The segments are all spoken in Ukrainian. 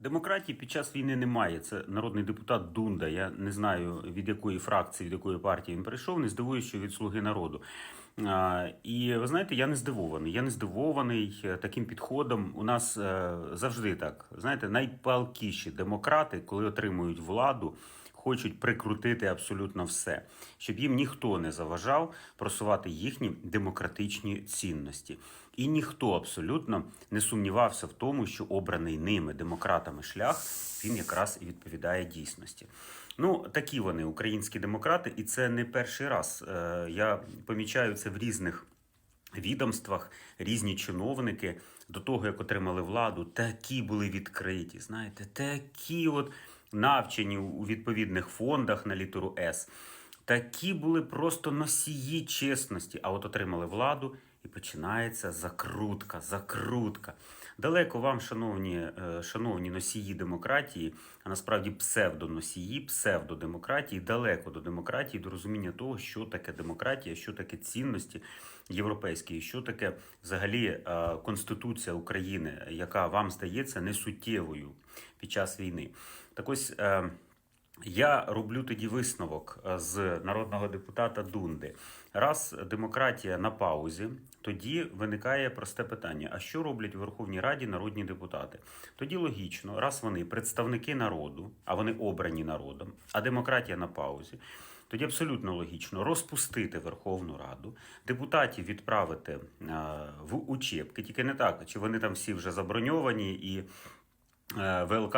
Демократії під час війни немає. Це народний депутат Дунда. Я не знаю від якої фракції, від якої партії він прийшов. Не здивуюся, що від слуги народу. І ви знаєте, я не здивований. Я не здивований е, таким підходом. У нас е, завжди так. Знаєте, найпалкіші демократи, коли отримують владу, хочуть прикрутити абсолютно все, щоб їм ніхто не заважав просувати їхні демократичні цінності. І ніхто абсолютно не сумнівався в тому, що обраний ними демократами шлях він якраз і відповідає дійсності. Ну, такі вони українські демократи, і це не перший раз. Е, Я помічаю це в різних відомствах, різні чиновники до того, як отримали владу, такі були відкриті, знаєте, такі от навчені у відповідних фондах на літеру С. Такі були просто носії чесності, а от отримали владу і починається закрутка, закрутка. Далеко вам, шановні, е, шановні носії демократії, а насправді псевдоносії, псевдодемократії, далеко до демократії, до розуміння того, що таке демократія, що таке цінності європейські, що таке взагалі е, Конституція України, яка вам здається несуттєвою під час війни. Так ось. Я роблю тоді висновок е, з народного депутата Дунди. Раз демократія на паузі, тоді виникає просте питання: а що роблять у Верховній Раді народні депутати? Тоді логічно, раз вони представники народу, а вони обрані народом, а демократія на паузі. Тоді абсолютно логічно розпустити Верховну Раду, депутатів відправити е, в учебки, тільки не так, чи вони там всі вже заброньовані і ВЛК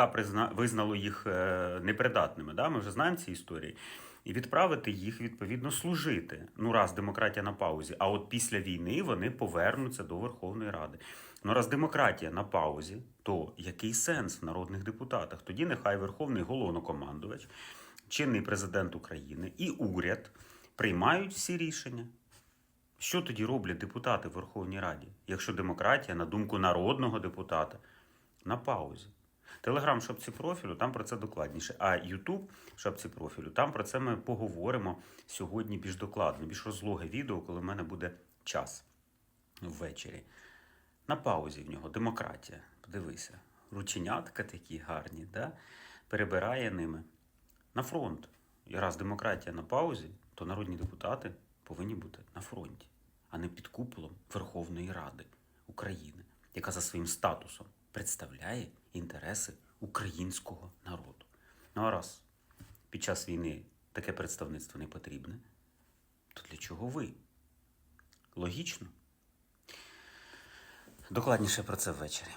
визнало їх е, непридатними. Да? Ми вже знаємо ці історії. І відправити їх відповідно служити. Ну, раз демократія на паузі. А от після війни вони повернуться до Верховної Ради. Ну, раз демократія на паузі, то який сенс в народних депутатах? Тоді нехай Верховний головнокомандувач, чинний президент України і уряд приймають всі рішення. Що тоді роблять депутати в Верховній Раді, якщо демократія, на думку народного депутата, на паузі? Телеграм в шапці профілю, там про це докладніше. А Ютуб шапці профілю, там про це ми поговоримо сьогодні більш докладно, більш розлоге відео, коли в мене буде час ввечері. На паузі в нього демократія. Подивися, рученятка такі гарні, да? перебирає ними на фронт. І раз демократія на паузі, то народні депутати повинні бути на фронті, а не під куполом Верховної Ради України, яка за своїм статусом представляє інтереси українського народу. Ну а раз під час війни таке представництво не потрібне, то для чого ви? Логічно? Докладніше про це ввечері.